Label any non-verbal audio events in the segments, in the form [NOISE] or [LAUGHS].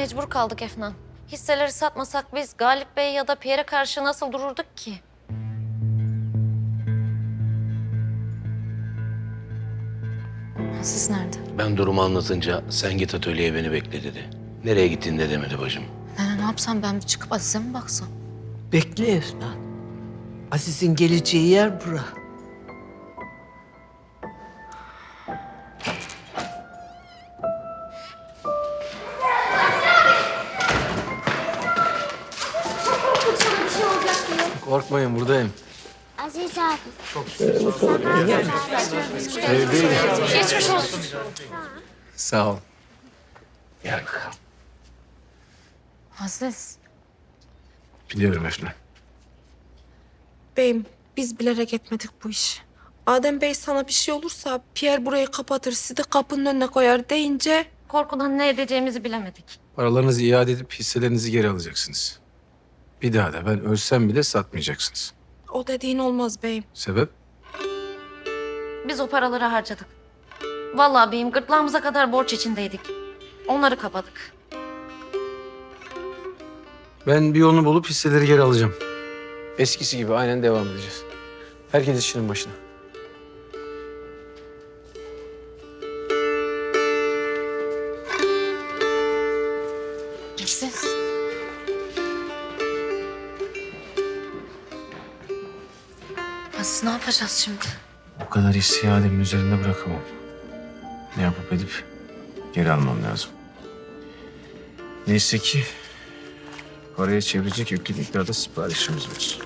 mecbur kaldık Efnan. Hisseleri satmasak biz Galip Bey ya da Pierre'e karşı nasıl dururduk ki? Aziz nerede? Ben durumu anlatınca sen git atölyeye beni bekle dedi. Nereye gittin de demedi bacım. Nene ne yapsam ben bir çıkıp Aziz'e mi baksam? Bekle Efnan. Aziz'in geleceği yer bura. Korkmayın buradayım. Aziz abi. Geçmiş olsun. Sağ ol. Gel. Aziz. Biliyorum Efna. Beyim biz bilerek etmedik bu işi. Adem Bey sana bir şey olursa Pierre burayı kapatır sizi de kapının önüne koyar deyince Korkudan ne edeceğimizi bilemedik. Paralarınızı iade edip hisselerinizi geri alacaksınız. Bir daha da ben ölsem bile satmayacaksınız. o dediğin olmaz beyim. Sebep? Biz o paraları harcadık. Vallahi beyim gırtlağımıza kadar borç içindeydik. Onları kapadık. Ben bir yolunu bulup hisseleri geri alacağım. Eskisi gibi aynen devam edeceğiz. Herkes işinin başına. Yapacağız şimdi? O kadar hissi iademin üzerinde bırakamam. Ne yapıp edip geri almam lazım. Neyse ki paraya çevirecek yüklü miktarda siparişimiz var.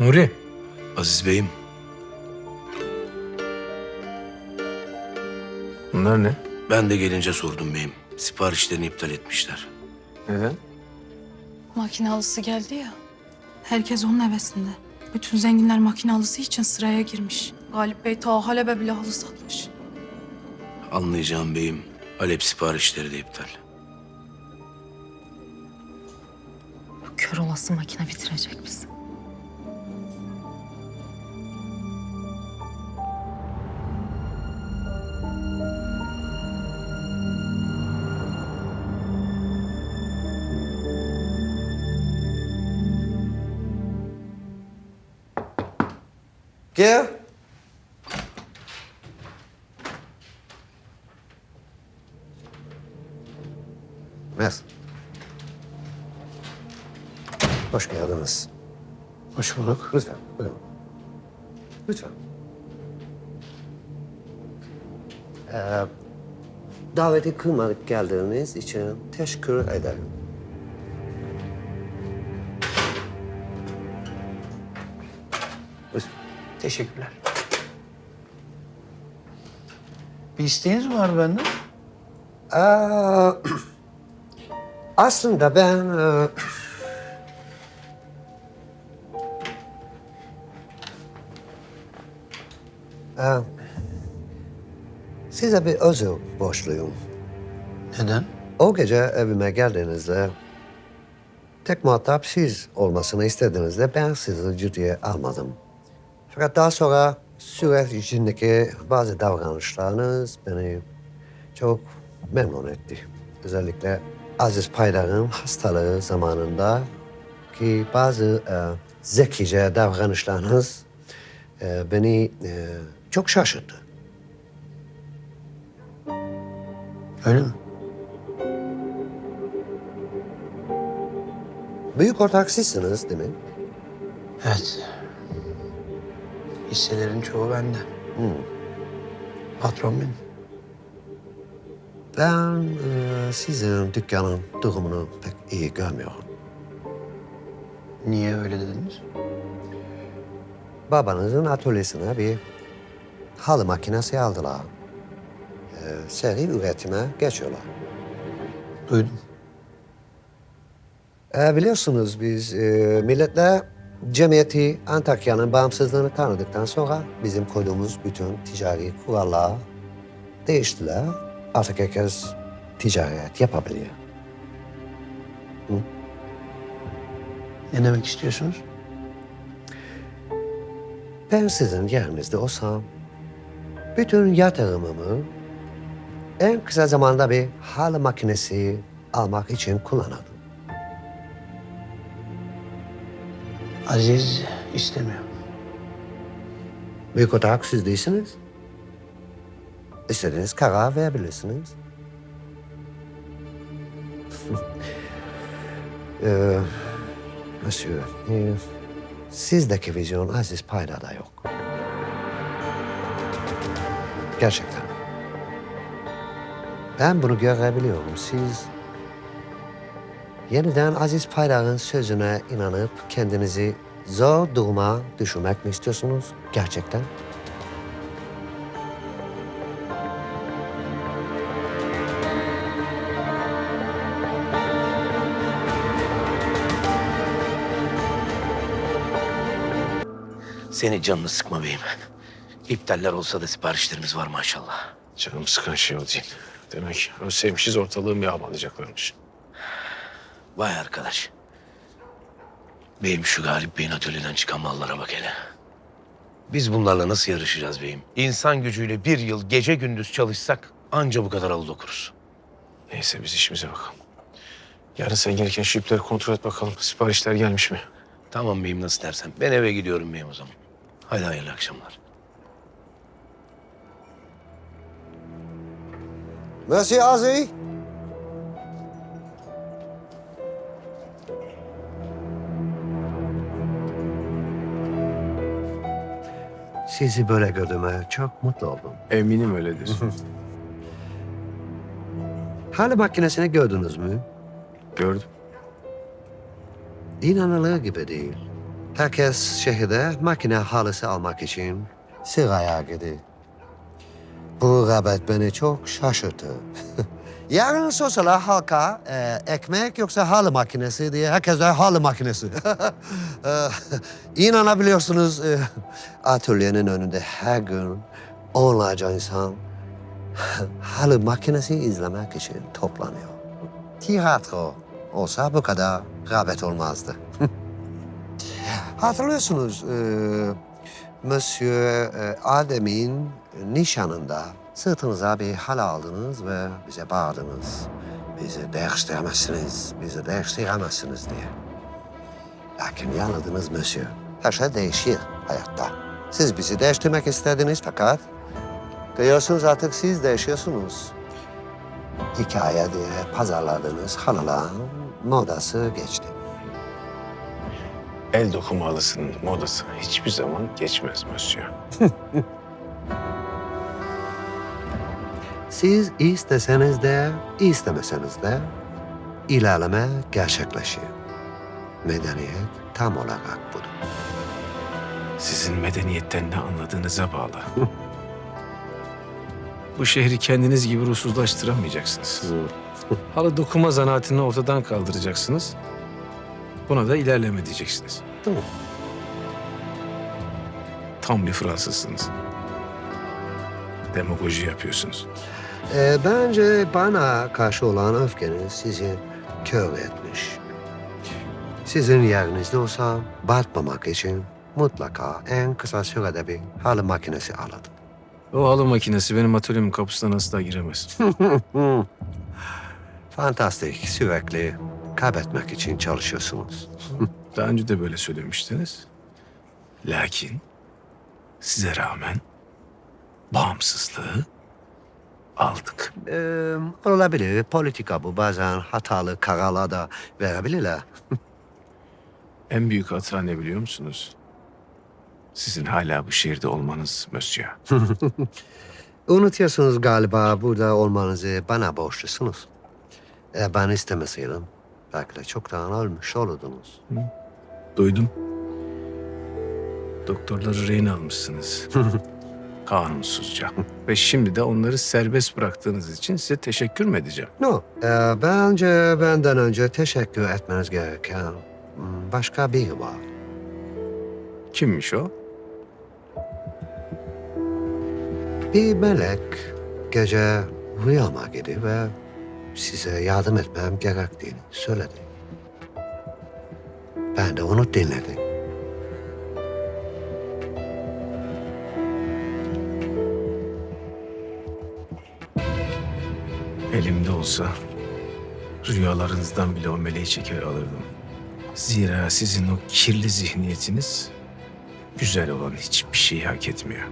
Nuri. Aziz Bey'im Bunlar ne? ben de gelince sordum beyim. Siparişlerini iptal etmişler. Neden? Makine halısı geldi ya. Herkes onun hevesinde. Bütün zenginler makine halısı için sıraya girmiş. Galip Bey ta Halep'e bile halı satmış. Anlayacağım beyim. Halep siparişleri de iptal. Bu kör olası makine bitirecek bizi. Gel. Ver. Hoş geldiniz. Hoş bulduk. Lütfen, buyurun. Lütfen. Ee, daveti kırmadık geldiğiniz için teşekkür ederim. Lütfen. Teşekkürler. Bir isteğiniz mi var benden? Aa, [CLEARS THROAT] aslında ben... e, e, size bir özür borçluyum. Neden? O gece evime geldiğinizde tek muhatap siz olmasını istediğinizde ben sizi ciddiye almadım. Fakat daha sonra süreç içindeki bazı davranışlarınız beni çok memnun etti. Özellikle Aziz Paydar'ın hastalığı zamanında ki bazı e, zekice davranışlarınız e, beni e, çok şaşırttı. Öyle mi? Büyük ortak sizsiniz değil mi? Evet. Hisselerin çoğu bende. Patron benim. Ben e, sizin dükkanın durumunu pek iyi görmüyorum. Niye öyle dediniz? Babanızın atölyesine bir halı makinesi aldılar. E, seri üretime geçiyorlar. Duydum. E, biliyorsunuz biz e, milletle cemiyeti Antakya'nın bağımsızlığını tanıdıktan sonra bizim koyduğumuz bütün ticari kurallar değiştiler. Artık herkes ticaret yapabiliyor. Ne demek istiyorsunuz? Ben sizin yerinizde olsam bütün yatırımımı en kısa zamanda bir halı makinesi almak için kullanırdım. Aziz istemiyor. Büyük ortak siz değilsiniz. İstediğiniz karar verebilirsiniz. [LAUGHS] ee, monsieur, e, sizdeki vizyon Aziz Payda'da yok. Gerçekten. Ben bunu görebiliyorum. Siz yeniden Aziz Paydar'ın sözüne inanıp kendinizi zor duruma düşürmek mi istiyorsunuz gerçekten? Seni canını sıkma beyim. İptaller olsa da siparişlerimiz var maşallah. Canım sıkan şey o değil. Demek ölseymişiz ortalığı yağmalayacaklarmış. Vay arkadaş. Beyim şu Galip Bey'in atölyeden çıkan mallara bak hele. Biz bunlarla nasıl yarışacağız beyim? İnsan gücüyle bir yıl gece gündüz çalışsak anca bu kadar alı dokuruz. Neyse biz işimize bakalım. Yarın sen gelirken şu ipleri kontrol et bakalım. Siparişler gelmiş mi? Tamam beyim nasıl dersen. Ben eve gidiyorum beyim o zaman. Hadi hayırlı akşamlar. Monsieur Aziz. Sizi böyle gördüğüme çok mutlu oldum. Eminim öyledir. [LAUGHS] Halı makinesini gördünüz mü? Gördüm. İnanılır gibi değil. Herkes şehirde makine halısı almak için sıraya gidiyor. Bu rağbet beni çok şaşırttı. [LAUGHS] Yarın sorsalar halka e, ekmek yoksa halı makinesi diye herkese halı makinesi. [LAUGHS] e, inanabiliyorsunuz e, atölyenin önünde her gün onlarca insan halı makinesi izlemek için toplanıyor. Tiyatro olsa bu kadar rağbet olmazdı. [LAUGHS] Hatırlıyorsunuz e, Monsieur e, Adem'in nişanında sırtınıza bir halı aldınız ve bize bağırdınız. Bizi değiştiremezsiniz, bizi değiştiremezsiniz diye. Lakin yanıldınız Monsieur. Her şey değişir hayatta. Siz bizi değiştirmek istediniz fakat görüyorsunuz artık siz değişiyorsunuz. Hikaye diye pazarladığınız halıların modası geçti. El dokuma halısının modası hiçbir zaman geçmez Monsieur. [LAUGHS] Siz isteseniz de istemeseniz de ilerleme gerçekleşiyor. Medeniyet tam olarak budur. Sizin medeniyetten ne anladığınıza bağlı. [LAUGHS] Bu şehri kendiniz gibi ruhsuzlaştıramayacaksınız. [LAUGHS] Halı dokuma zanaatini ortadan kaldıracaksınız. Buna da ilerleme diyeceksiniz. Tamam. Tam bir Fransızsınız. Demagoji yapıyorsunuz. Ee, bence bana karşı olan öfkeniz sizi kör etmiş. Sizin yerinizde olsam batmamak için mutlaka en kısa sürede bir halı makinesi alırdım. O halı makinesi benim atölyemin kapısından asla giremez. [LAUGHS] Fantastik, sürekli kaybetmek için çalışıyorsunuz. [LAUGHS] Daha önce de böyle söylemiştiniz. Lakin size rağmen bağımsızlığı aldık. Ee, olabilir, politika bu. Bazen hatalı kararlar da verebilirler. [LAUGHS] En büyük hata ne biliyor musunuz? Sizin hala bu şehirde olmanız Monsieur. [LAUGHS] Unutuyorsunuz galiba burada olmanızı bana borçlusunuz. Eğer ben istemeseydim belki de çoktan ölmüş olurdunuz. Duydum. Doktorları rehin almışsınız. [LAUGHS] Kanunsuzca. [LAUGHS] Ve şimdi de onları serbest bıraktığınız için size teşekkür mü edeceğim? No, e, bence benden önce teşekkür etmeniz gereken hmm, başka biri var. Kimmiş o? Bir melek gece rüyama girdi ve size yardım etmem gerektiğini söyledi. Ben de onu dinledim. Elimde olsa rüyalarınızdan bile o meleği çeker alırdım. Zira sizin o kirli zihniyetiniz güzel olan hiçbir şeyi hak etmiyor.